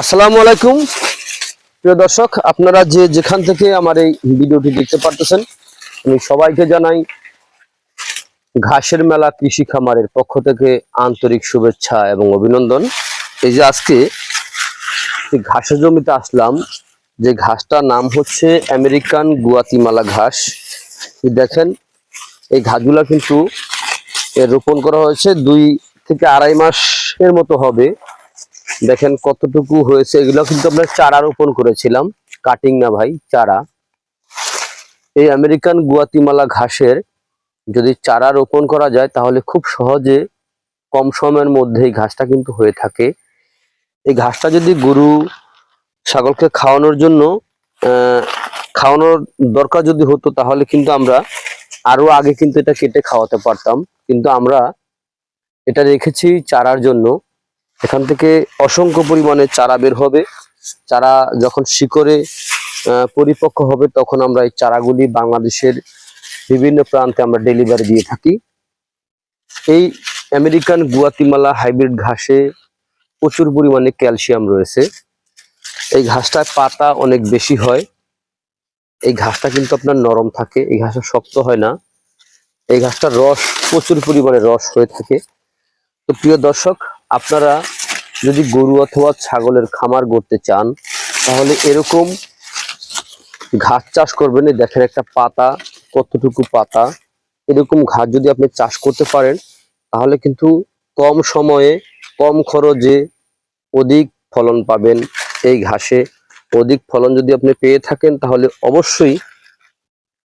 আসসালামু আলাইকুম। প্রিয় দর্শক, আপনারা যে যেখান থেকে আমার এই ভিডিওটি দেখতে পারতেছেন, আমি সবাইকে জানাই, ঘাসের মেলা কৃষি খামারের পক্ষ থেকে আন্তরিক শুভেচ্ছা এবং অভিনন্দন। এই যে আজকে ঘাসের জমিতে আসলাম, যে ঘাসটার নাম হচ্ছে আমেরিকান গুয়াতিমালা ঘাস। দেখেন, এই ঘাসগুলা কিন্তু রোপণ করা হয়েছে দুই থেকে আড়াই মাসের মতো হবে। দেখেন কতটুকু হয়েছে, এগুলো কিন্তু আমরা চারা রোপণ করেছিলাম। কাটিং না ভাই, চারা। এই আমেরিকান গুয়াতিমালা ঘাসের যদি চারা রোপণ করা যায়, তাহলে খুব সহজে কম সময়ের মধ্যে এই ঘাসটা কিন্তু হয়ে থাকে। এই ঘাসটা যদি গরু, ছাগলকে খাওয়ানোর জন্য খাওয়ানোর দরকার যদি হতো, তাহলে কিন্তু আমরা আরও আগে কিন্তু এটা কেটে খাওয়াতে পারতাম। কিন্তু আমরা এটা রেখেছি চারার জন্য। এখান থেকে অসংখ্য পরিমাণে চারা বের হবে। চারা যখন শিকড়ে পরিপক্ক হবে, তখন আমরা এই চারাগুলি বাংলাদেশের বিভিন্ন প্রান্তে আমরা ডেলিভারি দিয়ে থাকি। এই আমেরিকান গুয়াতিমালা হাইব্রিড ঘাসে প্রচুর পরিমাণে ক্যালসিয়াম রয়েছে। এই ঘাসটায় পাতা অনেক বেশি হয়। এই ঘাসটা কিন্তু আপনার নরম থাকে, এই ঘাসটা শক্ত হয় না। এই ঘাসটার রস, প্রচুর পরিমাণে রস হয়ে থাকে। তো প্রিয় দর্শক, আপনারা যদি গরু অথবা ছাগলের খামার করতে চান, তাহলে এরকম ঘাস চাষ করবেন। দেখেন একটা পাতা, কতটুকু পাতা। এরকম ঘাস যদি আপনি চাষ করতে পারেন, তাহলে কিন্তু কম সময়ে, কম খরচে অধিক ফলন পাবেন এই ঘাসে। অধিক ফলন যদি আপনি পেয়ে থাকেন, তাহলে অবশ্যই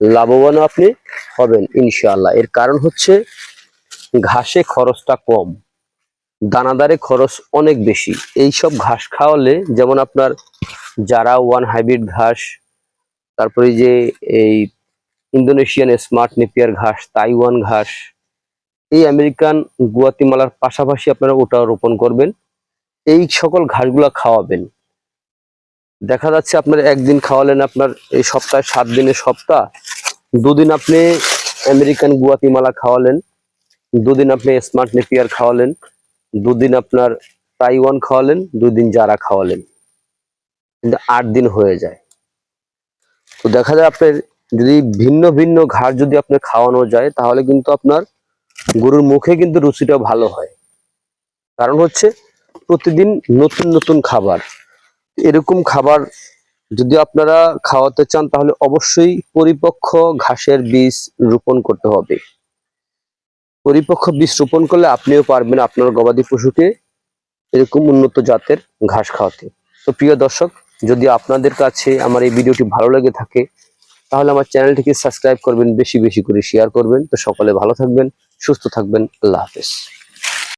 লাভবান আপনি হবেন ইনশাআল্লাহ। এর কারণ হচ্ছে, ঘাসে খরচটা কম। দানাদারে খরচ অনেক বেশি। এই সব ঘাস খাওয়ালে, যেমন আপনার যারা ওয়ান হাইব্রিড ঘাস, তারপরে যে এই ইন্দোনেশিয়ান স্মার্ট নেপিয়ার ঘাস তাইওয়ান ঘাস, এই আমেরিকান গুয়াতিমালার পাশাপাশি আপনারা ওটা রোপণ করবেন। এই সকল ঘাসগুলা খাওয়াবেন। দেখা যাচ্ছে আপনার একদিন খাওয়ালেন আপনার এই সপ্তাহে সাত দিনের সপ্তাহ, দুদিন আপনি আমেরিকান গুয়াতিমালা খাওয়ালেন, দুদিন আপনি স্মার্ট নেপিয়ার খাওয়ালেন। দুদিন আপনার তাইওয়ান খাওয়ালেন, দুদিন যারা খাওয়ালেন। কিন্তু আট দিন হয়ে যায়। তো দেখা যায় আপনার যদি ভিন্ন ভিন্ন ঘাস যদি আপনার খাওয়ানো যায়, তাহলে কিন্তু আপনার গরুর মুখে কিন্তু রুচিটা ভালো হয়। কারণ হচ্ছে প্রতিদিন নতুন নতুন খাবার। এরকম খাবার যদি আপনারা খাওয়াতে চান, তাহলে অবশ্যই পরিপক্ক ঘাসের বীজ রোপণ করতে হবে। পরিপক্ক বীজ রোপণ করলে আপনিও পারবেন আপনার গবাদি পশুকে এরকম উন্নত জাতের ঘাস খাওয়াতে। তো প্রিয় দর্শক, যদি আপনাদের কাছে আমার এই ভিডিওটি ভালো লেগে থাকে, তাহলে আমার চ্যানেলটিকে সাবস্ক্রাইব করবেন, বেশি বেশি করে শেয়ার করবেন। তো সকলে ভালো থাকবেন, সুস্থ থাকবেন। আল্লাহ হাফেজ।